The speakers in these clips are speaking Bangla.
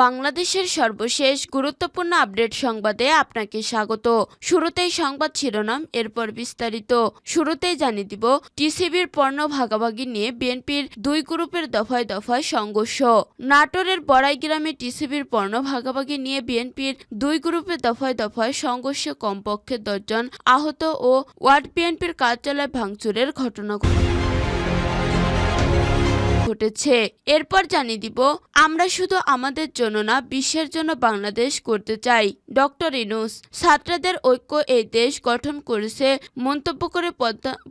বাংলাদেশের সর্বশেষ গুরুত্বপূর্ণ আপডেট সংবাদে আপনাকে স্বাগত। শুরুতেই সংবাদ শিরোনাম, এরপর বিস্তারিত। শুরুতেই জানিয়ে দিব, টিসিবির পণ্য ভাগাভাগি নিয়ে বিএনপির দুই গ্রুপের দফায় দফায় সংঘর্ষ। নাটোরের বড়াই গ্রামে টিসিবির পণ্য ভাগাভাগি নিয়ে বিএনপির দুই গ্রুপের দফায় দফায় সংঘর্ষে কমপক্ষে দশজন আহত ও ওয়ার্ড বিএনপির কার্যালয় ভাঙচুরের ঘটনা ঘটে। ঘটেছে। এরপর জানিয়ে দিব, আমরা শুধু আমাদের জন্য না, বিশ্বের জন্য বাংলাদেশ করতে চাই। ডক্টর ইনুস ছাত্রদের ঐক্য এই দেশ গঠন করেছে, মন্তব্য করে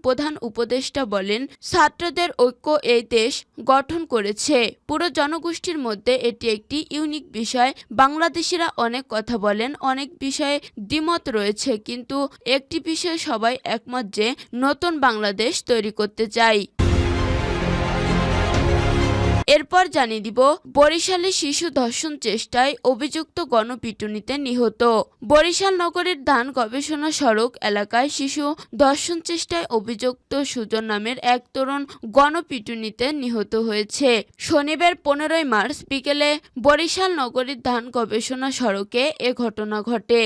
প্রধান উপদেষ্টা বলেন, ছাত্রদের ঐক্য এই দেশ গঠন করেছে। পুরো জনগোষ্ঠীর মধ্যে এটি একটি ইউনিক বিষয়। বাংলাদেশিরা অনেক কথা বলেন, অনেক বিষয়ে দ্বিমত রয়েছে, কিন্তু একটি বিষয়ে সবাই একমত যে নতুন বাংলাদেশ তৈরি করতে চাই। এরপর জানিয়ে দিব, বরিশালে শিশু ধর্ষণ চেষ্টায় অভিযুক্ত গণপিটুনিতে নিহত। বরিশাল নগরের ধান গবেষণা সড়ক এলাকায় শিশু ধর্ষণ চেষ্টায় অভিযুক্ত সুজন নামের এক তরুণ গণপিটুনিতে নিহত হয়েছে। শনিবার পনেরোই মার্চ বিকেলে বরিশাল নগরীর ধান গবেষণা সড়কে এ ঘটনা ঘটে।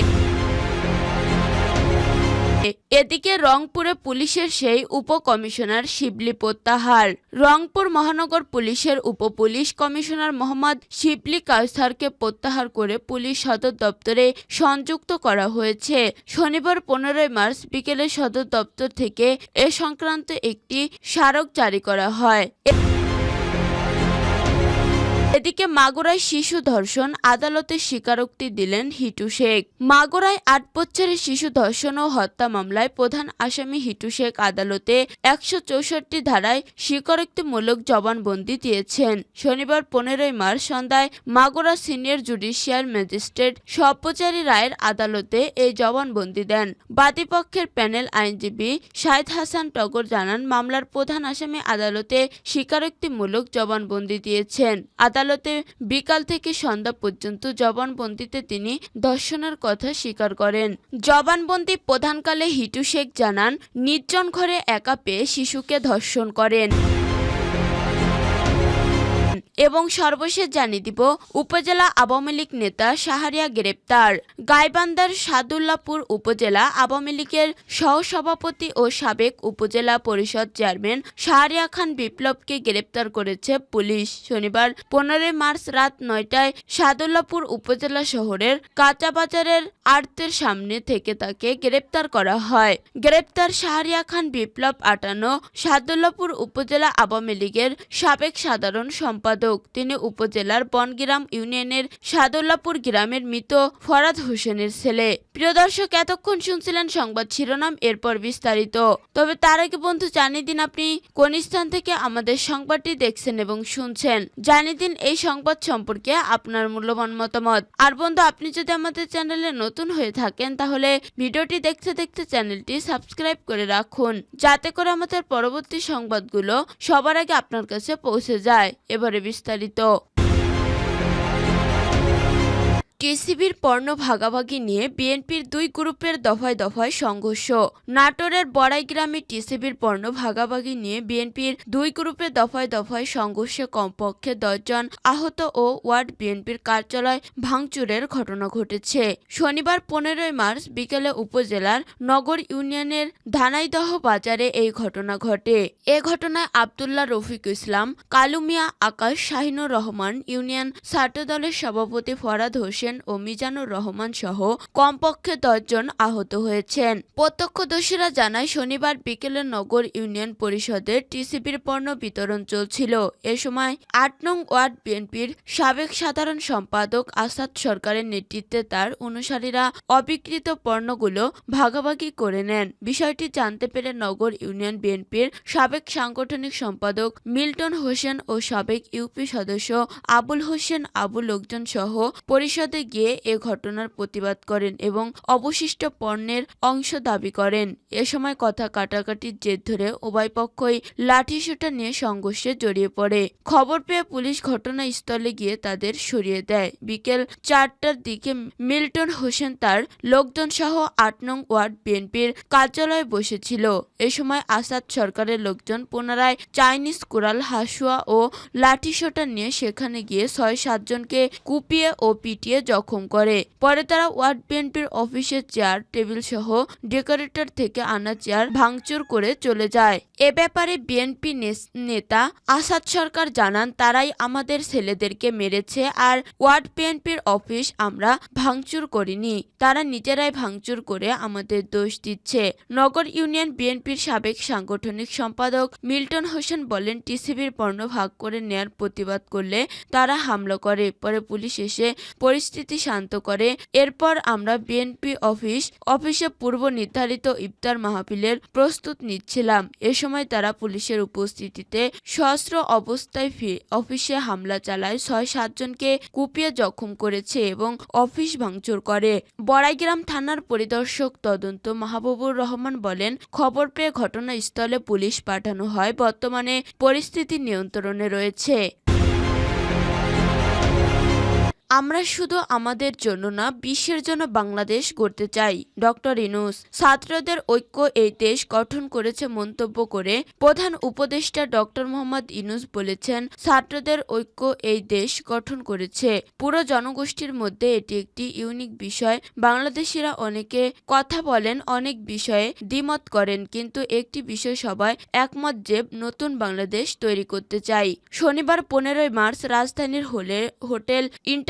এদিকে রংপুরে পুলিশের সেই উপকমিশনার শিবলি প্রত্যাহার। রংপুর মহানগর পুলিশের উপপুলিশ কমিশনার মোহাম্মদ শিবলি কাউসারকে প্রত্যাহার করে পুলিশ সদর দপ্তরে সংযুক্ত করা হয়েছে। শনিবার পনেরোই মার্চ বিকেলে সদর দপ্তর থেকে এ সংক্রান্ত একটি স্মারক জারি করা হয়। এদিকে মাগুরায় শিশু ধর্ষণ, আদালতে স্বীকারোক্তি দিলেন হিটু শেখ। মাগুরায় আট বছরের শিশু ধর্ষণ ও হত্যা মামলায় প্রধান আসামি হিটু শেখ আদালতে একশো চৌষট্টি ধারায় স্বীকারোক্তিমূলক জবানবন্দি দিয়েছেন। শনিবার পনেরোই মার্চ সন্ধ্যায় Magura senior judicial magistrate Sabyachari রায়ের আদালতে এই জবানবন্দি দেন। বাদীপক্ষের প্যানেল আইনজীবী শাহেদ হাসান টগর জানান, মামলার প্রধান আসামি আদালতে স্বীকারোক্তিমূলক জবানবন্দি দিয়েছেন। আদালতে বিকাল থেকে সন্ধ্যা পর্যন্ত জবানবন্দিতে তিনি ধর্ষণের কথা স্বীকার করেন। জবানবন্দি প্রধানকালে হিটু শেখ জানান, নির্জন ঘরে একা পেয়ে শিশুকে ধর্ষণ করেন। এবং সর্বশেষ জানিয়ে দিব, উপজেলা আওয়ামী লীগ নেতা শাহরিয়া গ্রেপ্তার। গাইবান্ধার সাদুল্লাপুর উপজেলা আওয়ামী লীগের সহসভাপতি ও সাবেক উপজেলা পরিষদ চেয়ারম্যান শাহরিয়া খান বিপ্লবকে গ্রেপ্তার করেছে পুলিশ। শনিবার পনেরোই মার্চ রাত নয়টায় সাদুল্লাপুর উপজেলা শহরের কাঁচা বাজারের আড়তের সামনে থেকে তাকে গ্রেপ্তার করা হয়। গ্রেপ্তার শাহরিয়া খান বিপ্লব আটানো সাদুল্লাপুর উপজেলা আওয়ামী লীগের সাবেক সাধারণ সম্পাদক তিনি উপজেলার বনগ্রাম ইউনিয়নের সাদুল্লাপুর গ্রামের মৃত ফরাদ হোসেনের ছেলে। প্রিয় দর্শক, এতক্ষণ শুনছিলেন সংবাদ শিরোনাম, এরপর বিস্তারিত। তবে তার আগে বন্ধু, জানিয়ে দিন আপনি কোন স্থান থেকে আমাদের সংবাদটি দেখছেন এবং শুনছেন। জানিয়ে দিন এই সংবাদ সম্পর্কে আপনার মূল্যবান মতামত। আর বন্ধু, আপনি যদি আমাদের চ্যানেলে নতুন হয়ে থাকেন, তাহলে ভিডিওটি দেখতে দেখতে চ্যানেলটি সাবস্ক্রাইব করে রাখুন, যাতে করে আমাদের পরবর্তী সংবাদগুলো সবার আগে আপনার কাছে পৌঁছে যায়। এবারে বিস্তারিত টিসিবির পণ্য ভাগাভাগি নিয়ে বিএনপির দুই গ্রুপের দফায় দফায় সংঘর্ষ। নাটোরের বড়াই গ্রামে টিসিবির পণ্য ভাগাভাগি নিয়ে বিএনপির দুই গ্রুপের দফায় দফায় সংঘর্ষে কমপক্ষে দশজন আহত ও ওয়ার্ড বিএনপির কার্যালয় ভাঙচুরের ঘটনা ঘটেছে। শনিবার পনেরোই মার্চ বিকেলে উপজেলার নগর ইউনিয়নের ধানাইদহ বাজারে এই ঘটনা ঘটে। এ ঘটনায় আবদুল্লাহ রফিক ইসলাম, কালুমিয়া আকাশ শাহিনুর রহমান, ইউনিয়ন ছাত্রদলের সভাপতি ফরাদ হোসেন ও মিজানুর রহমান সহ কমপক্ষে দশজন আহত হয়েছেন। প্রত্যক্ষদর্শীরা জানায়, শনিবার বিকেলে নগর ইউনিয়ন পরিষদের টিসিবির পণ্য বিতরণ চলছিল। এ সময় আট নং ওয়ার্ড বিএনপির সাবেক সাধারণ সম্পাদক আসাদ সরকারের নেতৃত্বে তার অনুসারীরা অবিকৃত পণ্যগুলো ভাগাভাগি করে নেন। বিষয়টি জানতে পেরে নগর ইউনিয়ন বিএনপির সাবেক সাংগঠনিক সম্পাদক মিল্টন হোসেন ও সাবেক ইউপি সদস্য আবুল হোসেন আবু লোকজন সহ পরিষদের আদালতে গিয়ে এ ঘটনার প্রতিবাদ করেন এবং অবশিষ্ট পণ্যের অংশ দাবি করেন। এ সময় কথা কাটাকাটির জের ধরে উভয় পক্ষই লাঠিসোঁটা নিয়ে সংঘর্ষে জড়িয়ে পড়ে। খবর পেয়ে পুলিশ ঘটনাস্থলে গিয়ে তাদের সরিয়ে দেয়। বিকেল চারটার দিকে মিল্টন হোসেন তার লোকজন সহ আট নং ওয়ার্ড বিএনপির কার্যালয়ে বসেছিল। এ সময় আসাদ সরকারের লোকজন পুনরায় চাইনিজ কোরাল হাসুয়া ও লাঠিসোঁটা নিয়ে সেখানে গিয়ে ছয় সাতজনকে কুপিয়ে ও পিটিয়ে জখম করে। পরে তারা ওয়ার্ড বিএনপির অফিসের চেয়ার, টেবিল সহ ডেকোরেটর থেকে আনা চেয়ার ভাঙচুর করে চলে যায়। এ ব্যাপারে বিএনপি নেতা আসাদ সরকার জানান, তারাই আমাদের ছেলেদেরকে মেরেছে আর ওয়ার্ড বিএনপির অফিস আমরা ভাঙচুর করিনি। তারা নিজেরাই ভাঙচুর করে আমাদের দোষ দিচ্ছে। নগর ইউনিয়ন বিএনপির সাবেক সাংগঠনিক সম্পাদক মিল্টন হোসেন বলেন, টিসিবির পণ্য ভাগ করে নেয়ার প্রতিবাদ করলে তারা হামলা করে। পরে পুলিশ এসে পরিস্থিতি শান্ত করে। এরপর আমরা বিএনপি অফিস, অফিসে পূর্ব নির্ধারিত ইফতার মাহফিলের প্রস্তুত নিচ্ছিলাম। এ সময় তারা পুলিশের উপস্থিতিতে সহস্র অবস্থায় অফিসে হামলা চালায় ছয় সাতজনকে কুপিয়ে জখম করেছে এবং অফিস ভাঙচুর করে। বড়াইগ্রাম থানার পরিদর্শক তদন্ত মাহবুবুর রহমান বলেন, খবর পেয়ে ঘটনাস্থলে পুলিশ পাঠানো হয়। বর্তমানে পরিস্থিতি নিয়ন্ত্রণে রয়েছে। আমরা শুধু আমাদের জন্য না, বিশ্বের জন্য বাংলাদেশ গড়তে চাই। ডক্টর ইনুস, ছাত্রদের ঐক্য এই দেশ গঠন করেছে মন্তব্য করে প্রধান উপদেষ্টা ডক্টর মোহাম্মদ ইনুস বলেছেন, ছাত্রদের ঐক্য এই দেশ গঠন করেছে। পুরো জনগোষ্ঠীর মধ্যে এটি একটি ইউনিক বিষয়। বাংলাদেশিরা অনেকে কথা বলেন, অনেক বিষয়ে দ্বিমত করেন, কিন্তু একটি বিষয় সবাই একমত যে নতুন বাংলাদেশ তৈরি করতে চাই। শনিবার পনেরোই মার্চ রাজধানীর হলে হোটেল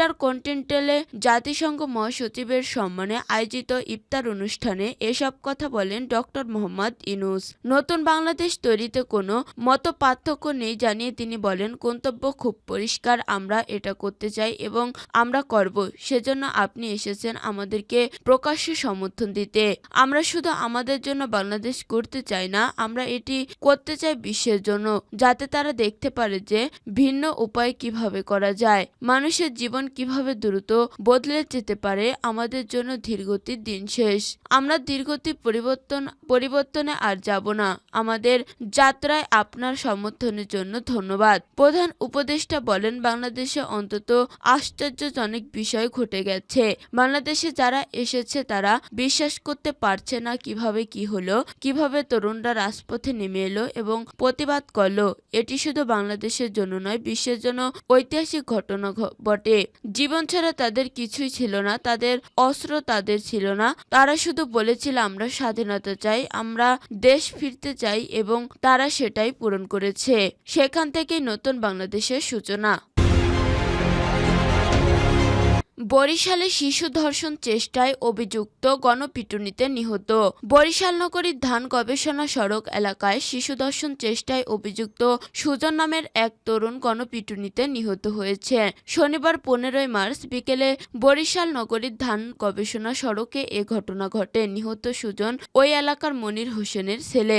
ইন্টারকন্টিনেন্টালে জাতিসংঘ মহাসচিবের সম্মানে আয়োজিত ইফতার অনুষ্ঠানে এসব কথা বলেন ডক্টর মোহাম্মদ ইনুস নতুন বাংলাদেশ তৈরিতে কোনো মত পার্থক্য নেই জানিয়ে তিনি বলেন, গন্তব্য খুব পরিষ্কার, আমরা এটা করতে চাই এবং আমরা করব। সেজন্য আপনি এসেছেন আমাদেরকে প্রকাশ্যে সমর্থন দিতে। আমরা শুধু আমাদের জন্য বাংলাদেশ করতে চাই না, আমরা এটি করতে চাই বিশ্বের জন্য, যাতে তারা দেখতে পারে যে ভিন্ন উপায় কীভাবে করা যায়। মানুষের জীবন কীভাবে দ্রুত বদলে যেতে পারে আমাদের জন্য ধীরগতির দিন শেষ। আমরা ধীরগতির পরিবর্তন, পরিবর্তনে আর যাব না। আমাদের যাত্রায় আপনার সমর্থনের জন্য ধন্যবাদ। প্রধান উপদেষ্টা বলেন, বাংলাদেশে অন্তত আশ্চর্যজনক বিষয় ঘটে গেছে। বাংলাদেশে যারা এসেছে, তারা বিশ্বাস করতে পারছে না কীভাবে কি হলো, কীভাবে তরুণরা রাজপথে নেমে এলো এবং প্রতিবাদ করল। এটি শুধু বাংলাদেশের জন্য নয়, বিশ্বের জন্য ঐতিহাসিক ঘটনা বটে। জীবন ছাড়া তাদের কিছুই ছিল না, তাদের অস্ত্র তাদের ছিল না। তারা শুধু বলেছিল, আমরা স্বাধীনতা চাই, আমরা দেশ ফিরতে চাই এবং তারা সেটাই পূরণ করেছে। সেখান থেকেই নতুন বাংলাদেশের সূচনা। বরিশালে শিশু ধর্ষণ চেষ্টায় অভিযুক্ত গণপিটুনিতে নিহত। বরিশাল নগরীর ধান গবেষণা সড়ক এলাকায় শিশু ধর্ষণ চেষ্টায় অভিযুক্ত সুজন নামের এক তরুণ গণপিটুনিতে নিহত হয়েছে। শনিবার পনেরোই মার্চ বিকেলে বরিশাল নগরীর ধান গবেষণা সড়কে এ ঘটনা ঘটে। নিহত সুজন ওই এলাকার মনির হোসেনের ছেলে।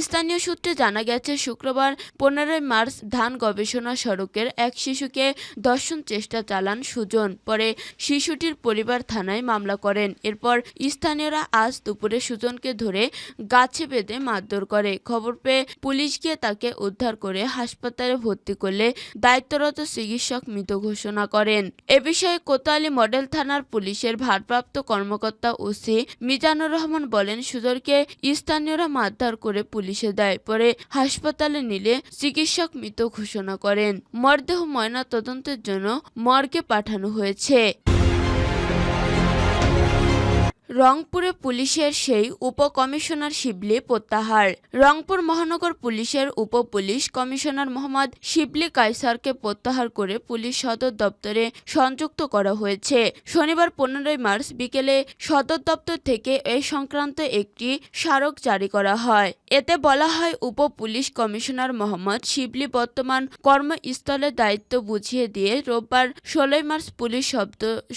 স্থানীয় সূত্রে জানা গেছে, শুক্রবার পনেরোই মার্চ ধান গবেষণা সড়কের এক শিশুকে ধর্ষণ চেষ্টা চালান সুজন। পরে শিশুটির পরিবার থানায় মামলা করেন। এরপর স্থানীয়রা আজ দুপুরে সুজনকে ধরে গাছে বেঁধে মারধর করে। খবর পেয়ে পুলিশ গিয়ে তাকে উদ্ধার করে হাসপাতালে ভর্তি করলে দায়িত্বরত চিকিৎসক মৃত ঘোষণা করেন। এ বিষয়ে কোতোয়ালি মডেল থানার পুলিশের ভারপ্রাপ্ত কর্মকর্তা ওসি মিজানুর রহমান বলেন, সুজনকে স্থানীয়রা মারধর করে পুলিশে দেয়, পরে হাসপাতালে নিলে চিকিৎসক মৃত ঘোষণা করেন। মরদেহ ময়না তদন্তের জন্য মর্গে পাঠানো হয়েছে। রংপুরে পুলিশের সেই উপকমিশনার শিবলি প্রত্যাহার। রংপুর মহানগর পুলিশের উপ পুলিশ কমিশনার মোহাম্মদ শিবলি কাইসারকে প্রত্যাহার করে পুলিশ সদর দপ্তরে সংযুক্ত করা হয়েছে। শনিবার পনেরোই মার্চ বিকেলে সদর দপ্তর থেকে এ সংক্রান্ত একটি স্মারক জারি করা হয়। এতে বলা হয় উপ পুলিশ কমিশনার মোহাম্মদ শিবলি বর্তমান কর্মস্থলে দায়িত্ব বুঝিয়ে দিয়ে রোববার ষোলোই মার্চ পুলিশ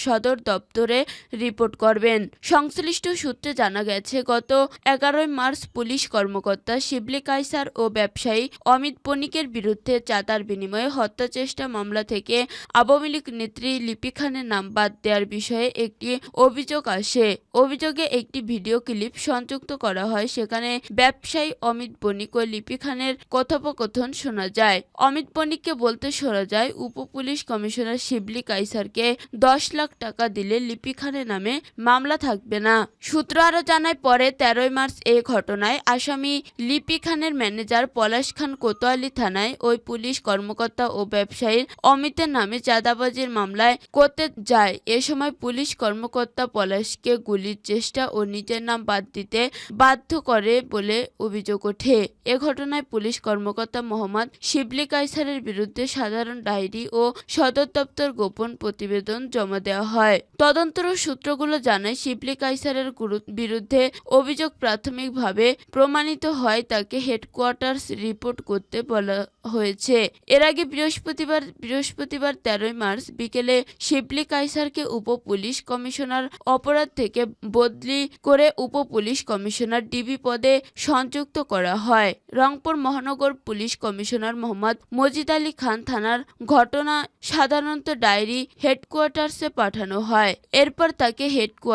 সদর দপ্তরে রিপোর্ট করবেন। সংশ্লিষ্ট সূত্রে জানা গেছে, গত এগারোই মার্চ পুলিশ কর্মকর্তা শিবলি কাইসার ও ব্যবসায়ী অমিত বণিকের বিরুদ্ধে চাঁদার বিনিময়ে হত্যা চেষ্টা মামলা থেকে আওয়ামী লীগ নেত্রী লিপি খানের নাম বাদ দেওয়ার বিষয়ে একটি অভিযোগ আসে। অভিযোগে একটি ভিডিও ক্লিপ সংযুক্ত করা হয়, সেখানে ব্যবসায়ী অমিত বণিক ও লিপি খানের কথোপকথন শোনা যায়। অমিত বণিককে বলতে শোনা যায় উপ পুলিশ কমিশনার শিবলি কাইসারকে দশ লাখ টাকা দিলে লিপি খানের নামে মামলা থাকবে না। সূত্র আরও জানায়, পরে তেরোই মার্চ এই ঘটনায় আসামি লিপি খানের ম্যানেজার পলাশ খান কোতোয়ালি থানায় ওই পুলিশ কর্মকর্তা ও ব্যবসায়ীর অমিতের নামে চাঁদাবাজির মামলায় করতে যায়। এ সময় পুলিশ কর্মকর্তা পলাশকে গুলির চেষ্টা ও নিজের নাম বাদ দিতে বাধ্য করে বলে অভিযোগ ওঠে। এ ঘটনায় পুলিশ কর্মকর্তা মোহাম্মদ শিবলি কাইসারের বিরুদ্ধে সাধারণ ডায়েরি ও সদর দপ্তর গোপন প্রতিবেদন জমা দেওয়া হয়। তদন্তর সূত্রগুলো জানায়, শিবলি কাইসারের বিরুদ্ধে অভিযোগ প্রাথমিকভাবে প্রমাণিত হয় তাকে হেডকোয়ার্টার্স রিপোর্ট করতে বলা হয়েছে। এর আগে বৃহস্পতিবার বৃহস্পতিবার তেরোই মার্চ বিকেলে শিবলি কাইসারকে উপ পুলিশ কমিশনার অপরাধ থেকে বদলি করে উপ পুলিশ কমিশনার ডিবি পদে সংযুক্ত করা হয়। রংপুর মহানগর পুলিশ কমিশনার মোহাম্মদ মজিদ আলী খান থানার ঘটনা সাধারণত ডায়েরি হেডকোয়ার্টার্সে পাঠানো হয়। এরপর তাকে হেডকোয়ার্টার